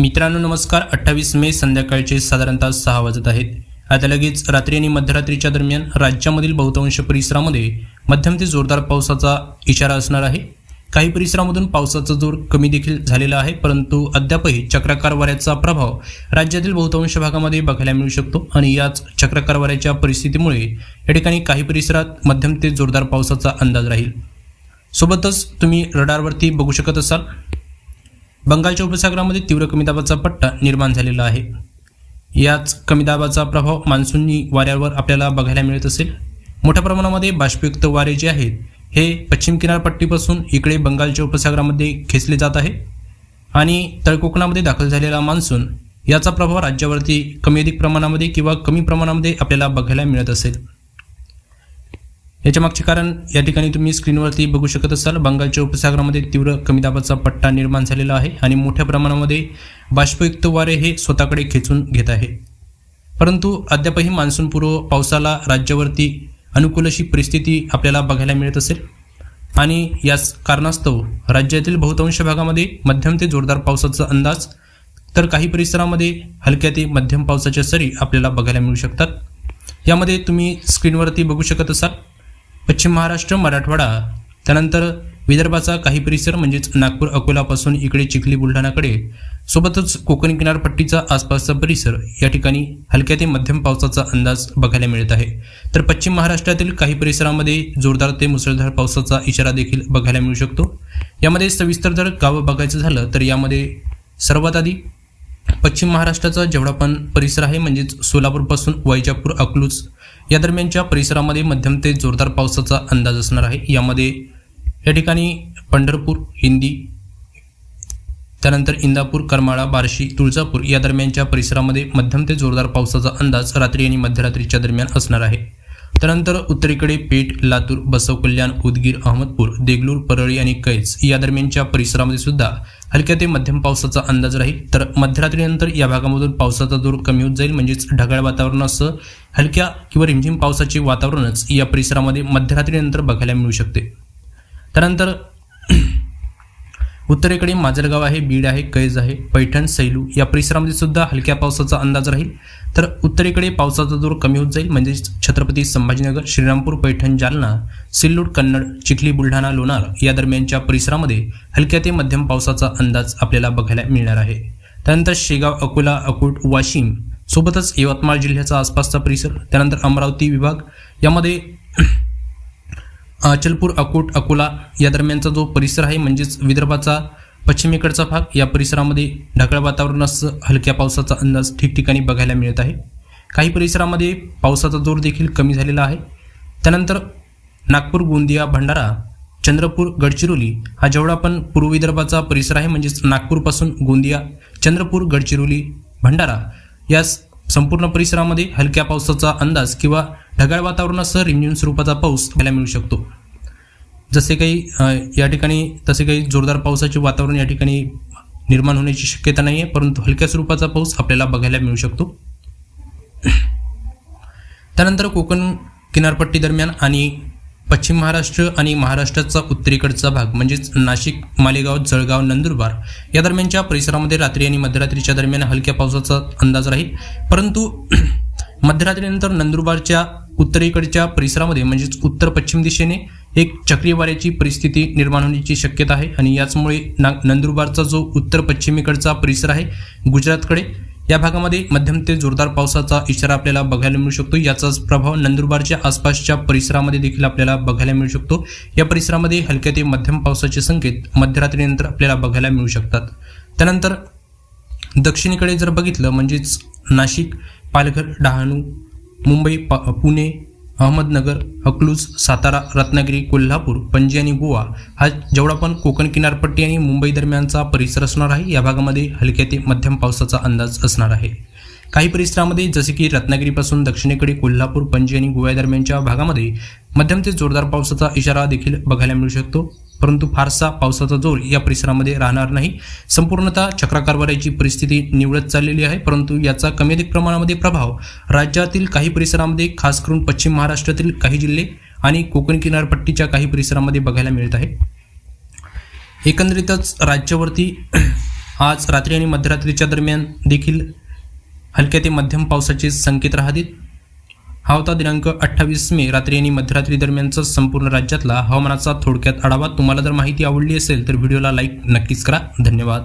मित्रांनो नमस्कार. अठ्ठावीस मे संध्याकाळचे साधारणतः सहा वाजत आहेत. आता लगेच रात्री आणि मध्यरात्रीच्या दरम्यान राज्यामधील बहुतांश परिसरामध्ये मध्यम ते जोरदार पावसाचा इशारा असणार आहे. काही परिसरामधून पावसाचा जोर कमी देखील झालेला आहे परंतु अद्यापही चक्राकार वाऱ्याचा प्रभाव राज्यातील बहुतांश भागामध्ये बघायला मिळू शकतो आणि याच चक्राकार वाऱ्याच्या परिस्थितीमुळे या ठिकाणी काही परिसरात मध्यम ते जोरदार पावसाचा अंदाज राहील. सोबतच तुम्ही रडारवरती बघू शकत असाल बंगालच्या उपसागरामध्ये तीव्र कमी दाबाचा पट्टा निर्माण झालेला आहे. याच कमी दाबाचा प्रभाव मान्सूननी वाऱ्यावर आपल्याला बघायला मिळत असेल. मोठ्या प्रमाणामध्ये बाष्पयुक्त वारे जे आहेत हे पश्चिम किनारपट्टीपासून इकडे बंगालच्या उपसागरामध्ये खेचले जात आहे. आणि तळकोकणामध्ये दाखल झालेला मान्सून याचा प्रभाव राज्यावरती कमी अधिक प्रमाणामध्ये किंवा कमी प्रमाणामध्ये आपल्याला बघायला मिळत असेल. याच्या मागचे कारण या ठिकाणी तुम्ही स्क्रीनवरती बघू शकत असाल बंगालच्या उपसागरामध्ये तीव्र कमी दाबाचा पट्टा निर्माण झालेला आहे आणि मोठ्या प्रमाणामध्ये बाष्पयुक्त वारे हे स्वतःकडे खेचून घेत आहे. परंतु अद्यापही मान्सूनपूर्व पावसाला राज्यावरती अनुकूल अशी परिस्थिती आपल्याला बघायला मिळत असेल. आणि याच कारणास्तव राज्यातील बहुतांश भागामध्ये मध्यम ते जोरदार पावसाचा अंदाज तर काही परिसरामध्ये हलक्या ते मध्यम पावसाच्या सरी आपल्याला बघायला मिळू शकतात. यामध्ये तुम्ही स्क्रीनवरती बघू शकत असाल पश्चिम महाराष्ट्र मराठवाडा त्यानंतर विदर्भाचा काही परिसर म्हणजेच नागपूर अकोलापासून इकडे चिखली बुलढाणाकडे सोबतच कोकण किनारपट्टीचा आसपासचा परिसर या ठिकाणी हलक्या ते मध्यम पावसाचा अंदाज बघायला मिळत आहे. तर पश्चिम महाराष्ट्रातील काही परिसरामध्ये जोरदार ते मुसळधार पावसाचा इशारा देखील बघायला मिळू शकतो. यामध्ये सविस्तर जर गावं बघायचं झालं तर यामध्ये सर्वात आधी पश्चिम महाराष्ट्राचा जेवढा पण परिसर आहे म्हणजेच सोलापूरपासून वैजापूर अकलूज या दरम्यानच्या परिसरामध्ये मध्यम ते जोरदार पावसाचा अंदाज असणार आहे. यामध्ये या ठिकाणी पंढरपूर हिंदी त्यानंतर इंदापूर करमाळा बार्शी तुळजापूर या दरम्यानच्या परिसरामध्ये मध्यम ते जोरदार पावसाचा अंदाज रात्री आणि मध्यरात्रीच्या दरम्यान असणार आहे. त्यानंतर उत्तरेकडे पेठ लातूर बसव कल्याण उदगीर अहमदपूर देगलूर परळी आणि कैज या दरम्यानच्या परिसरामध्ये सुद्धा हलक्या ते मध्यम पावसाचा अंदाज राहील. तर मध्यरात्रीनंतर या भागामधून पावसाचा जोर कमी होत जाईल. म्हणजेच ढगाळ वातावरणासह हलक्या किंवा रिमझिम पावसाचे वातावरणच या परिसरामध्ये मध्यरात्रीनंतर बघायला मिळू शकते. त्यानंतर उत्तरेकडे माजलगाव आहे बीड आहे कैज आहे पैठण सैलू या परिसरामध्ये सुद्धा हलक्या पावसाचा अंदाज राहील. तर उत्तरेकडे पावसाचा जोर कमी होत जाईल म्हणजेच छत्रपती संभाजीनगर श्रीरामपूर पैठण जालना सिल्लूड कन्नड चिखली बुलढाणा लोणार या दरम्यानच्या परिसरामध्ये हलक्या ते मध्यम पावसाचा अंदाज आपल्याला बघायला मिळणार आहे. त्यानंतर शेगाव अकोला अकोट वाशिम सोबतच यवतमाळ जिल्ह्याचा आसपासचा परिसर त्यानंतर अमरावती विभाग यामध्ये अचलपूर अकोट अकोला या दरम्यानचा जो परिसर आहे म्हणजेच विदर्भाचा पश्चिमेकडचा भाग या परिसरामध्ये ढगाळ वातावरणास हलक्या पावसाचा अंदाज ठिकठिकाणी बघायला मिळत आहे. काही परिसरामध्ये पावसाचा जोर देखील कमी झालेला आहे. त्यानंतर नागपूर गोंदिया भंडारा चंद्रपूर गडचिरोली हा जेवढा पण पूर्व विदर्भाचा परिसर आहे म्हणजेच नागपूरपासून गोंदिया चंद्रपूर गडचिरोली भंडारा या संपूर्ण परिसरामध्ये हलक्या पावसाचा अंदाज किंवा ढगाळ वातावरणासह रिमझिम स्वरूपाचा पाऊस पाहायला मिळू शकतो. जसे काही या ठिकाणी तसे काही जोरदार पावसाचे वातावरण या ठिकाणी निर्माण होण्याची शक्यता नाही आहे परंतु हलक्या स्वरूपाचा पाऊस आपल्याला बघायला मिळू शकतो. त्यानंतर कोकण किनारपट्टी दरम्यान आणि पश्चिम महाराष्ट्र आणि महाराष्ट्राचा उत्तरेकडचा भाग म्हणजेच नाशिक मालेगाव जळगाव नंदुरबार या दरम्यानच्या परिसरामध्ये रात्री आणि मध्यरात्रीच्या दरम्यान हलक्या पावसाचा अंदाज राहील. परंतु मध्यरात्रीनंतर नंदुरबारच्या उत्तरेकडच्या परिसरामध्ये म्हणजेच उत्तर पश्चिम दिशेने एक चक्रीवाऱ्याची परिस्थिती निर्माण होण्याची शक्यता आहे. आणि याचमुळे ना नंदुरबारचा जो उत्तर पश्चिमेकडचा परिसर आहे गुजरातकडे या भागामध्ये मध्यम ते जोरदार पावसाचा इशारा आपल्याला बघायला मिळू शकतो. याचाच प्रभाव नंदुरबारच्या आसपासच्या परिसरामध्ये देखील आपल्याला बघायला मिळू शकतो. या परिसरामध्ये हलक्या ते मध्यम पावसाचे संकेत मध्यरात्रीनंतर आपल्याला बघायला मिळू शकतात. त्यानंतर दक्षिणेकडे जर बघितलं म्हणजेच नाशिक पालघर डहाणू मुंबई पा पुणे अहमदनगर अकलूज सातारा रत्नागिरी कोल्हापूर पणजी आणि गोवा हा जेवढा पण कोकण किनारपट्टी आणि मुंबई दरम्यानचा परिसर असणार आहे या भागामध्ये हलक्या ते मध्यम पावसाचा अंदाज असणार आहे. काही परिसरामध्ये जसे की रत्नागिरीपासून दक्षिणेकडे कोल्हापूर पणजी आणि गोव्या दरम्यानच्या भागामध्ये मध्यम ते जोरदार पावसाचा इशारा देखील बघायला मिळू शकतो. परंतु फारसा पावसाचा जोर या परिसरामध्ये राहणार नाही. संपूर्णतः चक्राकार वाऱ्याची परिस्थिती निवडत चाललेली आहे. परंतु याचा कमी अधिक प्रमाणामध्ये प्रभाव राज्यातील काही परिसरामध्ये खास करून पश्चिम महाराष्ट्रातील काही जिल्हे आणि कोकण किनारपट्टीच्या काही परिसरामध्ये बघायला मिळत आहे. एकंदरीतच राज्यावरती आज रात्री आणि मध्यरात्रीच्या दरम्यान देखील हलक्या ते मध्यम पावसाचे संकेत राहतील. हा होता दिनांक अठ्ठावीस मे रात्री आणि मध्यरात्री दरम्यानचा संपूर्ण राज्यातला हवामानाचा थोडक्यात आढावा. तुम्हाला जर माहिती आवडली असेल तर व्हिडिओला लाईक नक्कीच करा. धन्यवाद.